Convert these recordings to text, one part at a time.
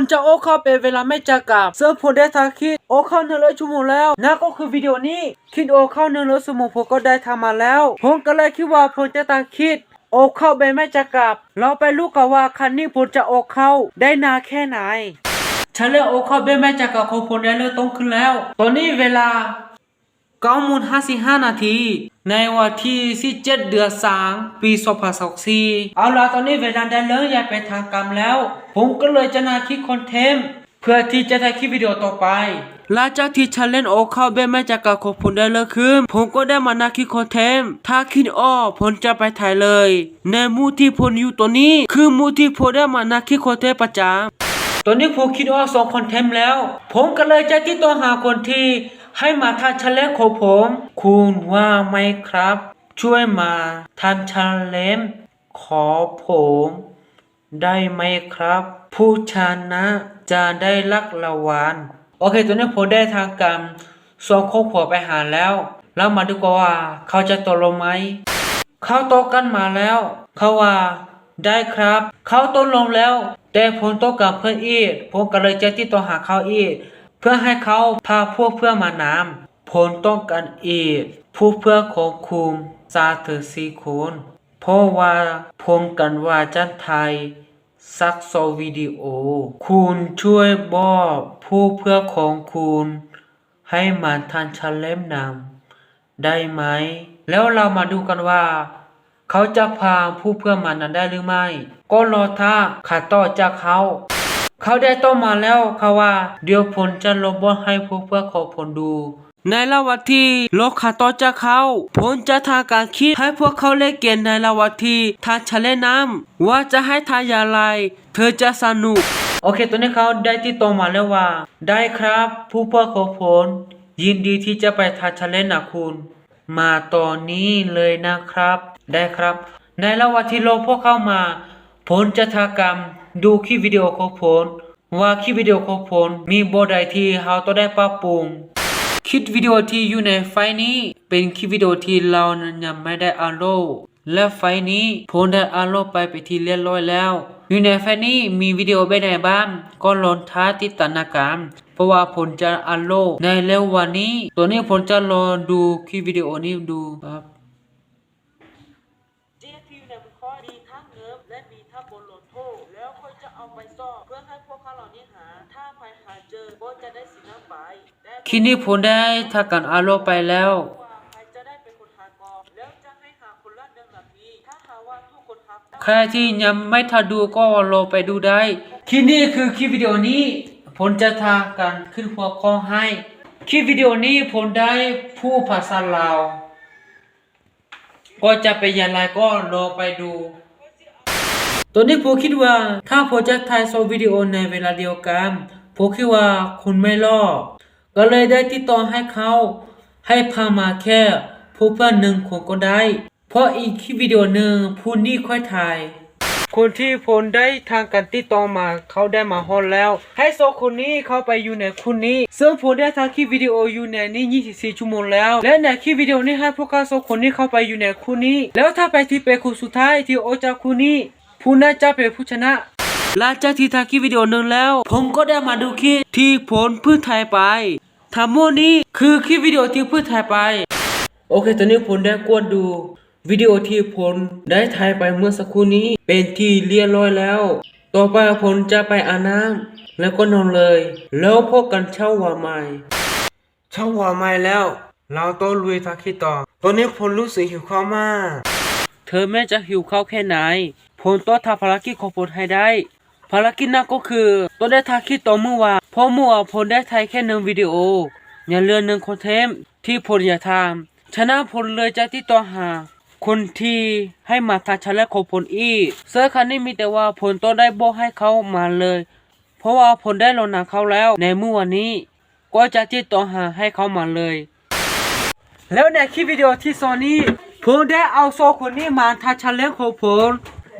ลจะโอเข้าเป็นเวลาไม่จะกลับเซิร์ฟพลได้ทาคิดโอเข้าเนื้อเลือยชั่วโมงแล้วนั่นก็คือวิดีโอนี้คิดโอเข้าเนื้อยชั่วโมงผมก็ได้ทำมาแล้วผมก็เลยคิดว่าผลจะตาคิดโอเข้าเป็นไม่จะกลับ เราไปลูกกันว่าคันนี้ผลจะโอเข้าได้นาแค่ไหนฉันเลือกโอเข้าเป็นไม่จะกลับของพลได้เลือกต้องขึ้นแล้ว ตอนนี้เวลา เก้าโมงห้าสิบห้านาที ในวันที่สิเจ็ดเดือนสามปีสองพันสองสี่เอาล่ะตอนนี้เวลาได้เริ่มย้ายไปทางกรรมแล้ว ผมก็เลยจะนาคิดคอนเทนต์เพื่อที่จะได้คลิปวิดีโอต่อไปหลังจากที่ฉันเล่นโอเข้าเบนแม่จากกับของผมได้เลิกขึ้น ผมก็ได้มานาคิดคอนเทนต์ถ้าคิดอ้อผมจะไปถ่ายเลย ในมูที่ผมอยู่ตัวนี้ คือมูที่ผมได้มานาคิดคอนเทนต์ประจำตอนนี้ผมคิดว่าสองคอนเทนต์แล้ว ผมก็เลยจะติดต่อหาคนที่ ให้มาทานชาเลนจ์ของผม คุณว่าไหมครับ ช่วยมาทานชาเลนจ์ขอผมได้ไหมครับ ผู้ชนะจะได้รักรางวัลโอเค ตัวนี้ผมได้ทางการส่งครอบครัวไปหาแล้ว แล้วมาดูกว่า เขาจะตกลงไหม เขาโตะกันมาแล้ว เขาว่าได้ครับ เขาตกลงแล้ว แต่ผมต้องกับเพื่อนอีกผมก็เลยจะติดต่อหาเขาอีก เพื่อให้เขาพาพวกเพื่อมานำผมต้องการอีกผู้เพื่อของคุณซาเธอสีคนเพราะว่าผมกันว่าจันไทยซักโซวิดีโอ คุณช่วยบอกผู้เพื่อของคุณ ให้มาทันชันเล่มนำได้ไหม แล้วเรามาดูกันว่า เขาจะพาผู้เพื่อมานั้นได้หรือไม่ ก็รอท่าขาต่อจากเขา เขาได้ต้อมาแล้วเขาว่า เดี๋ยวผลจะลบบทให้ผู้เพื่อขอผลดู ในระหว่างที่โลกขาต่อจากเขาผลจะทำการคิดให้พวกเขาเล่นเกมในระหว่างที่ทานชาเลนน้ำว่าจะให้ทายอย่างไร เธอจะสนุก โอเคตัวนี้เขาได้ติดต่อมาแล้วว่า ได้ครับผู้เพื่อขอผล ยินดีที่จะไปทานชาเลนนะคุณ มาตอนนี้เลยนะครับ ได้ครับ ในระหว่างที่รอพวกเข้ามาผลจะทากรรม ดูคลิปวิดีโอของผลว่าคลิปวิดีโอของผลมีบทใดที่เราต้องได้ปรับปรุงคลิปวิดีโอที่อยู่ในไฟนี้ เป็นคลิปวิดีโอที่เรานั้นยังไม่ได้อัปโหลและไฟนี้ผมได้อัปโหลไปไปที่เรียบร้อยแล้วอยู่ในไฟนี้มีวิดีโอไปไหนบ้างก็ลองท้าติดตามการเพราะว่าผมจะอัปโหลในเร็ววันนี้ ตัวนี้ผมจะรอดูคลิปวิดีโอนี้ดูครับ GFP เนี่ยมันข้อมีทั้งเงิบและมีทั้งบทลงโทแล้วค่อยจะเอาไปซ่อนเพื่อให้พวกเขาเหล่านี้หา ถ้าไปหาเจอก็จะได้สินน้ำไปคิดนี้ผมได้ทากันอาโลไปแล้วใครจะไปแล้วใคนละหนึ่งนาทีถ้าหาว่าทุกคนหาใครที่ยังไม่ทันดูก็รอไปดูได้ คลิปนี้คือคลิปวิดีโอนี้ ผมจะทากันขึ้นหัวข้อให้ คลิปวิดีโอนี้ผมได้ผู้ภาษาลาว ก็จะเป็นอย่างไรก็รอไปดู ตอนนี้ผมคิดว่าถ้าผมจะถ่ายโซวิดีโอในเวลาเดียวกันผมคิดว่าคุณไม่รอดก็เลยได้ติดต่อให้เขา ให้พามาแค่ผู้เพื่อนหนึ่งคนก็ได้ เพราะอีกคลิปวิดีโอหนึ่งพูนี่ค่อยถ่าย คนที่ผมได้ทางการติดต่อมาเขาได้มาฮอดแล้ว ให้โซคนนี้เข้าไปอยู่ในคุณนี้ ซึ่งผมได้ทางคลิปวิดีโออยู่ในนี้ 24 ชั่วโมงแล้ว และในคลิปวิดีโอนี้ให้พวกเขาโซคนนี้เข้าไปอยู่ในคุณนี้ แล้วถ้าไปที่เป็นคนสุดท้ายที่โอจากคุณนี้ผู้นั้นจะเป็นผู้ชนะหลังจากที่ถ่ายคลิปวิดีโอหนึ่งแล้ว ผมก็ได้มาดูคลิปที่ผมเพิ่งถ่ายไปทั้งหมดนี้คือคลิปวิดีโอที่เพิ่งถ่ายไป โอเค ตอนนี้ผมได้กดดู วิดีโอที่ผมได้ถ่ายไปเมื่อสักครู่นี้เป็นที่เรียบร้อยแล้ว ต่อไปผมจะไปอาบน้ำแล้วก็นอนเลย แล้วพบกันเช้าวันใหม่เช้าวันใหม่แล้ว เราต้องลุยทักคิดต่อ ตอนนี้ผมรู้สึกหิวข้าวมาก เธอแม่จะหิวข้าวแค่ไหนผมต้องทำภารกิจของผมให้ได้ ภารกิจนั้นก็คือต้องได้ทักคิดต่อเมื่อวานเพราะเมื่อวานผมได้ถ่ายแค่หนึ่งวิดีโอ อย่าเลือนหนึ่งคอนเทนต์ที่ผมอยากทำฉะนั้นผมเลยจะติดต่อหา คนที่ให้มาทำชาเลนจ์ของผมอีเสื้อคันนี้มีแต่ว่าผมต้องได้บอกให้เขามาเลย เพราะว่าผมได้ลงหนังเขาแล้ว ในเมื่อวันนี้ก็จะติดต่อหาให้เขามาเลย แล้วในคลิปวิดีโอที่สองนี้ผมได้เอาโซคนนี้มาทัชชันเลงของผม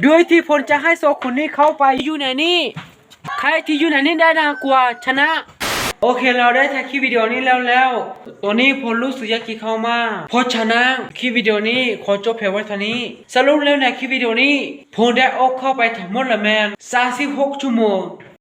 โดยที่ผมจะให้โซคนนี้เข้าไปอยู่ในนี้ใครที่อยู่ในนี้ได้นานกว่าชนะ โอเคเราได้ถ่ายคลิปวิดีโอนี้แล้วแล้วตอนนี้ผมรู้สึกยากิเข้ามากเพราะฉะนั้นคลิปวิดีโอนี้ขอจบเพียงไว้เท่านี้ สรุปแล้วในคลิปวิดีโอนี้ผมได้ออกเข้าไปทั้งหมดละแมน36ชั่วโมง